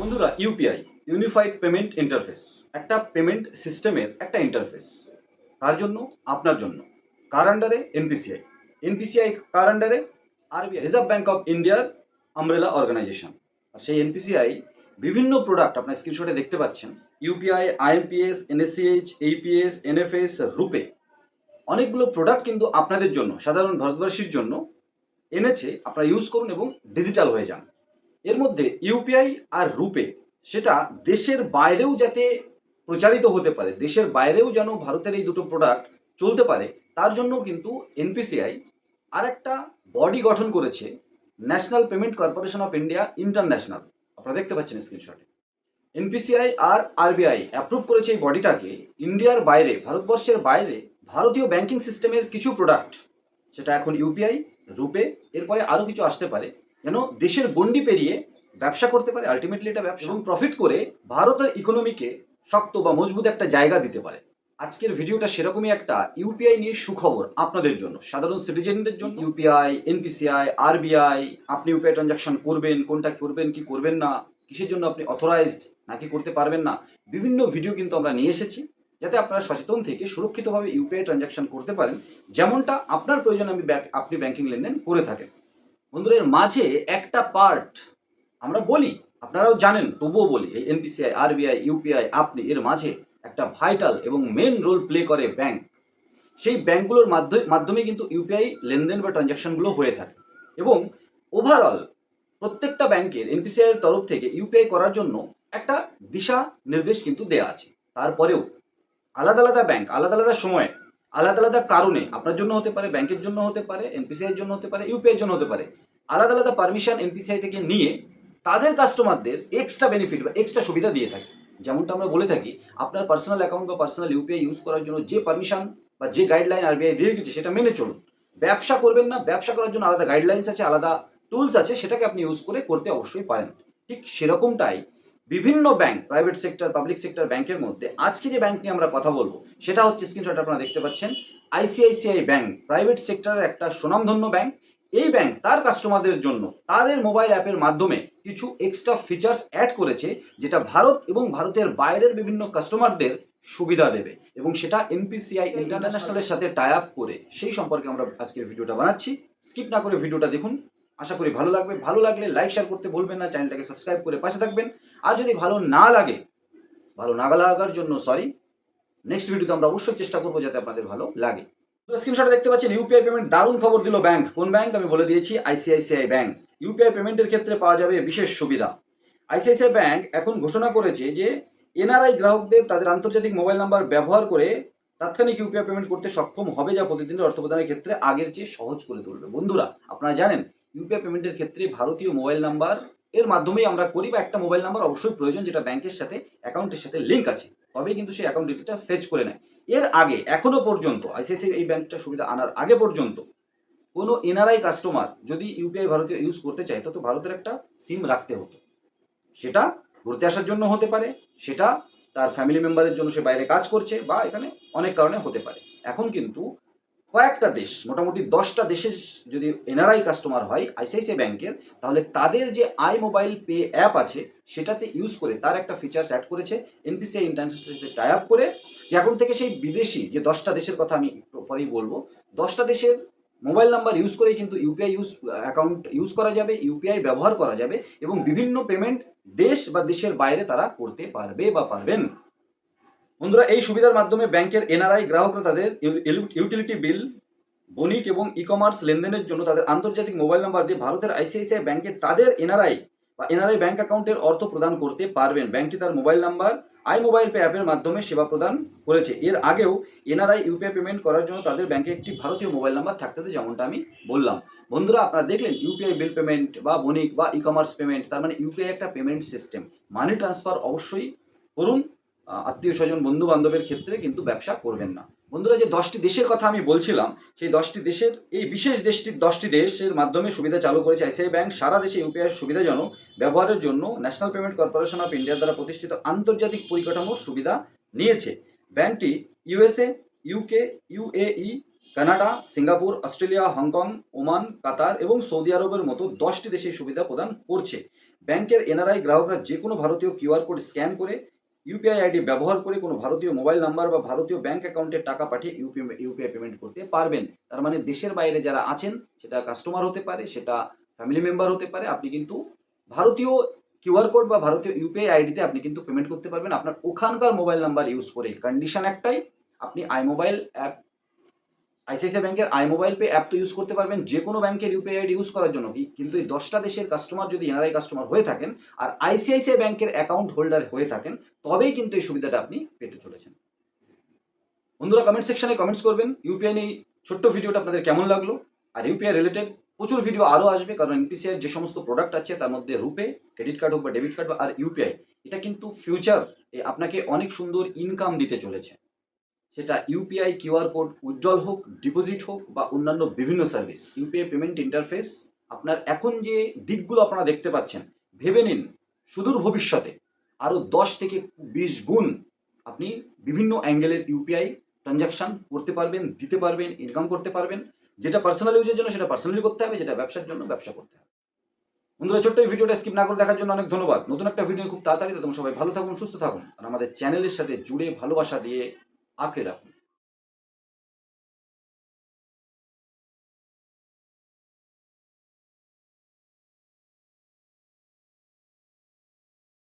বন্ধুরা, UPI unified payment interface একটা payment সিস্টেমের একটা ইন্টারফেস কার জন্য, আপনার জন্য। কার আন্ডারে এনপিসিআই এনপিসিআই কার আন্ডারে আরবিআই রিজার্ভ ব্যাঙ্ক অফ ইন্ডিয়ার আমরেলা অর্গানাইজেশন আর সেই এনপিসিআই বিভিন্ন প্রোডাক্ট আপনার স্ক্রিনশটে দেখতে পাচ্ছেন UPI IMPS NSCH AEPS NFS RuPay. অনেকগুলো প্রোডাক্ট কিন্তু আপনাদের জন্য, সাধারণ ভারতবাসীর জন্য এনেছে, আপনারা ইউজ করুন এবং ডিজিটাল হয়ে যান। এর মধ্যে ইউপিআই আর রুপে সেটা দেশের বাইরেও যাতে প্রচারিত হতে পারে, দেশের বাইরেও যেন ভারতের এই দুটো প্রোডাক্ট চলতে পারে, তার জন্য কিন্তু এনপিসিআই আর একটা বডি গঠন করেছে national payment corporation of India international আপনারা দেখতে পাচ্ছেন স্ক্রিনশটে এনপিসিআই আর আরবিআই অ্যাপ্রুভ করেছে এই বডিটাকে ইন্ডিয়ার বাইরে, ভারতবর্ষের বাইরে ভারতীয় ব্যাংকিং সিস্টেমের কিছু প্রোডাক্ট সেটা এখন ইউপিআই, রুপে, এরপরে আরও কিছু আসতে পারে। যেন দেশের গণ্ডি পেরিয়ে ব্যবসা করতে পারে আলটিমেটলি এটা ব্যবসা, এবং প্রফিট করে ভারতের ইকোনমিকে শক্ত বা মজবুত একটা জায়গা দিতে পারে। আজকের ভিডিওটা সেরকমই একটা ইউপিআই নিয়ে সুখবর আপনাদের জন্য, সাধারণ সিটিজেনদের জন্য। ইউপিআই এনপিসিআই আরবিআই আপনি ইউপিআই ট্রানজাকশন করবেন, কোনটা করবেন, কি করবেন না, কিসের জন্য আপনি অথরাইজড নাকি করতে পারবেন না, বিভিন্ন ভিডিও কিন্তু আমরা নিয়ে এসেছি, যাতে আপনারা সচেতন থেকে সুরক্ষিতভাবে ইউপিআই ট্রানজাকশন করতে পারেন, যেমনটা আপনার প্রয়োজন আমি আপনি ব্যাংকিং লেনদেন করে থাকেন। বন্ধুরা এর মাঝে একটা পার্ট আমরা বলি, আপনারাও জানেন, তবুও বলি, এই এনপিসিআই আরবিআই ইউপিআই আপনি, এর মাঝে একটা ভাইটাল এবং মেন রোল প্লে করে ব্যাংক সেই ব্যাংকগুলোর মাধ্যমে কিন্তু ইউপিআই লেনদেন বা ট্রানজাকশনগুলো হয়ে থাকে এবং ওভারঅল প্রত্যেকটা ব্যাংকের এনপিসিআই এর তরফ থেকে ইউপিআই করার জন্য একটা দিশা নির্দেশ কিন্তু দেয়া আছে। তারপরেও আলাদা আলাদা ব্যাংক আলাদা আলাদা সময়ে আলাদা আলাদা কারণে আপনার জন্য হতে পারে ব্যাংকের জন্য হতে পারে এনপিসিআই জন্য হতে পারে ইউপিআই জন্য হতে পারে, আলাদা আলাদা পারমিশন এনপিসিআই থেকে নিয়ে তাদের কাস্টমারদের এক্সট্রা বেনিফিট বা এক্সট্রা সুবিধা দিয়ে থাকে। যেমনটা আমরা বলে থাকি, আপনার পার্সোনাল অ্যাকাউন্ট বা পার্সোনাল ইউপিআই ইউজ করার জন্য যে পারমিশন বা যে গাইডলাইন আরবিআই দিয়ে গেছে, সেটা মেনে চলুন। ব্যবসা করবেন না, ব্যবসা করার জন্য আলাদা গাইডলাইন্স আছে, আলাদা টুলস আছে, সেটাকে আপনি ইউজ করে করতে অবশ্যই পারেন। ঠিক সেরকমটাই বিভিন্ন bank private sector public sector ব্যাংকের মধ্যে আজকে যে ব্যাংক নিয়ে আমরা কথা বলব, সেটা হচ্ছে স্ক্রিনশট আপনারা দেখতে পাচ্ছেন আইসিআইসিআই ব্যাংক প্রাইভেট সেক্টরের একটা সুনামধন্য ব্যাংক এই ব্যাংক তার কাস্টমারদের জন্য, তাদের মোবাইল অ্যাপের মাধ্যমে কিছু এক্সট্রা ফিচার্স অ্যাড করেছে, যেটা ভারত এবং ভারতের বাইরের বিভিন্ন কাস্টমারদের সুবিধা দেবে এবং সেটা এনপিসিআই ইন্টারন্যাশনালের সাথে টাই আপ করে সেই সম্পর্কে আমরা আজকের ভিডিওটা বানাচ্ছি। স্কিপ না করে ভিডিওটা দেখুন। আশা করি ভালো লাগবে। ভালো লাগলে লাইক শেয়ার করতে ভুলবেন না, চ্যানেলটাকে সাবস্ক্রাইব করে পাশে থাকবেন। আর যদি ভালো না লাগে, ভালো না লাগার জন্য সরি নেক্সট ভিডিওতে আমরা অবশ্যই চেষ্টা করব যাতে আপনাদের ভালো লাগে। স্ক্রিনশটে দেখতে পাচ্ছেন ইউপিআই পেমেন্ট দারুণ খবর দিল ব্যাংক কোন ব্যাংক আমি বলে দিয়েছি আইসিআইসিআই ব্যাংক ইউপিআই পেমেন্টের ক্ষেত্রে পাওয়া যাবে বিশেষ সুবিধা। আইসিআইসিআই ব্যাংক এখন ঘোষণা করেছে যে এনআরআই গ্রাহকদের তাদের আন্তর্জাতিক মোবাইল নাম্বার ব্যবহার করে তাৎক্ষণিক ইউপিআই পেমেন্ট করতে সক্ষম হবে যা প্রতিদিনের অর্থ প্রদানের ক্ষেত্রে আগের চেয়ে সহজ করে তুলবে। বন্ধুরা, আপনারা জানেন ইউপিআই পেমেন্টের ক্ষেত্রে ভারতীয় মোবাইল নাম্বার এর মাধ্যমেই আমরা করি বা একটা মোবাইল নাম্বার অবশ্যই প্রয়োজন যেটা ব্যাংকের সাথে অ্যাকাউন্টের সাথে লিঙ্ক আছে। তবেই কিন্তু সেই অ্যাকাউন্ট ডিটেলটা ফেচ করে নেয়। এর আগে, এখনও পর্যন্ত আইসিআইসি এই ব্যাংকটা সুবিধা আনার আগে পর্যন্ত কোনো এনআরআই কাস্টমার যদি ইউপিআই ভারতীয় ইউজ করতে চায় তত ভারতের একটা সিম রাখতে হতো। সেটা ঘুরতে আসার জন্য হতে পারে, সেটা তার ফ্যামিলি মেম্বারের জন্য সে বাইরে কাজ করছে বা এখানে অনেক কারণে হতে পারে। এখন কিন্তু কয়েকটা দেশ, মোটামুটি দশটা দেশের যদি এনআরআই কাস্টমার হয় আইসিআইসিআই ব্যাংকের তাহলে তাদের যে আই মোবাইল পে অ্যাপ আছে, সেটাতে ইউজ করে তার একটা ফিচার্স অ্যাড করেছে এনপিসিআই ইন্টারন্যাশনাল সাথে টাই আপ করে, যে এখন থেকে সেই বিদেশি যে দশটা দেশের কথা আমি পরেই বলব, দশটা দেশের মোবাইল নাম্বার ইউজ করেই কিন্তু ইউপিআই ইউজ অ্যাকাউন্ট ইউজ করা যাবে ইউপিআই ব্যবহার করা যাবে এবং বিভিন্ন পেমেন্ট দেশ বা দেশের বাইরে তারা করতে পারবে বা পারবেন। বন্ধুরা, এই সুবিধার মাধ্যমে ব্যাংকের এনআরআই গ্রাহকরা তাদের ইউটিলিটি বিল, বণিক এবং ই কমার্স লেনদেনের জন্য তাদের আন্তর্জাতিক মোবাইল নাম্বার দিয়ে ভারতের আইসিআইসিআই ব্যাংকে তাদের এনআরআই বা এনআরআই ব্যাংক অ্যাকাউন্টের অর্থ প্রদান করতে পারবেন। ব্যাংকটি তার mobile number i mobile pay অ্যাপের মাধ্যমে সেবা প্রদান করেছে। এর আগেও এনআরআই, ইউপিআই পেমেন্ট করার জন্য তাদের ব্যাংকে একটি ভারতীয় মোবাইল নাম্বার থাকতে হতো, যেমনটা আমি বললাম। বন্ধুরা, আপনারা দেখলেন, ইউপিআই বিল পেমেন্ট বা বণিক বা ই কমার্স পেমেন্ট, তার মানে ইউপিআই একটা পেমেন্ট সিস্টেম। মানি ট্রান্সফার অবশ্যই করুন। আত্মীয় স্বজন বন্ধু বান্ধবের ক্ষেত্রে কিন্তু ব্যবসা করবেন না। বন্ধুরা, যে দশটি দেশের কথা আমি বলছিলাম, সেই দশটি দেশের, এই বিশেষ দেশটির দশটি দেশের মাধ্যমে সুবিধা চালু করেছে আইসিআই ব্যাংক। সারা দেশে ইউপিআই সুবিধাজনক ব্যবহারের জন্য ন্যাশনাল পেমেন্ট কর্পোরেশন অফ ইন্ডিয়ার দ্বারা প্রতিষ্ঠিত আন্তর্জাতিক পরিকাঠামোর সুবিধা নিয়েছে। ব্যাংকটি USA, UK, UAE, Canada, Singapore, Australia, Hong Kong, Oman, Qatar এবং সৌদি আরবের মতো দশটি দেশে সুবিধা প্রদান করছে। ব্যাংকের এনআরআই গ্রাহকরা যে কোনো ভারতীয় কিউআর কোড স্ক্যান করে ইউপিআই আইডি ব্যবহার করে কোনো ভারতীয় মোবাইল নাম্বার বা ভারতীয় ব্যাংক অ্যাকাউন্টে টাকা পাঠিয়ে ইউপিআই ইউপিআই পেমেন্ট করতে পারবেন। তার মানে দেশের বাইরে যারা আছেন, সেটা কাস্টমার হতে পারে, সেটা ফ্যামিলি মেম্বার হতে পারে, আপনি কিন্তু ভারতীয় কিউআর কোড বা ভারতীয় ইউপিআই আইডিতে আপনি কিন্তু পেমেন্ট করতে পারবেন। আপনার ওখানকার মোবাইল নাম্বার ইউজ করে কন্ডিশন একটাই, আপনি আই মোবাইল অ্যাপ আইসিআইসিআই ব্যাংকের আই মোবাইল পে অ্যাপ তো ইউজ করতে পারবেন যে কোনো ব্যাংকের ইউপিআই আইডি ইউজ করার জন্য কি? কিন্তু এই দশটা দেশের কাস্টমার যদি এনআরআই কাস্টমার হয়ে থাকেন আর আইসিআইসিআই ব্যাংকের অ্যাকাউন্ট হোল্ডার হয়ে থাকেন, তবেই কিন্তু এই সুবিধাটা আপনি পেতে চলেছেন। বন্ধুরা কমেন্ট সেকশনে কমেন্টস করবেন ইউপিআই নিয়ে ছোট্ট ভিডিওটা আপনাদের কেমন লাগল? আর ইউপিআই রিলেটেড প্রচুর ভিডিও আরও আসবে, কারণ এনপিসিআই যে সমস্ত প্রোডাক্ট আছে, তার মধ্যে রুপে ক্রেডিট কার্ড হোক বা ডেবিট কার্ড আর ইউপিআই এটা কিন্তু ফিউচার আপনাকে অনেক সুন্দর ইনকাম দিতে চলেছে। সেটা ইউপিআই কিউআর কোড উজ্জ্বল হোক ডিপোজিট হোক বা অন্যান্য বিভিন্ন সার্ভিস ইউপিআই পেমেন্ট ইন্টারফেস আপনার এখন যে দিকগুলো আপনারা দেখতে পাচ্ছেন, ভেবে নিন, সুদূর ভবিষ্যতে আরও দশ থেকে বিশ গুণ আপনি বিভিন্ন অ্যাঙ্গেলের ইউপিআই ট্রানজাকশন করতে পারবেন, দিতে পারবেন ইনকাম করতে পারবেন। যেটা পার্সোনাল ইউজের জন্য সেটা পার্সোনালি করতে হবে, যেটা ব্যবসার জন্য ব্যবসা করতে হবে। বন্ধুরা, ছোট্ট এই ভিডিওটা স্কিপ না করে দেখার জন্য অনেক ধন্যবাদ। নতুন একটা ভিডিও খুব তাড়াতাড়ি, তো তোমরা সবাই ভালো থাকুন, সুস্থ থাকুন, আর আমাদের চ্যানেলের সাথে জুড়ে ভালোবাসা দিয়ে आपके लाभ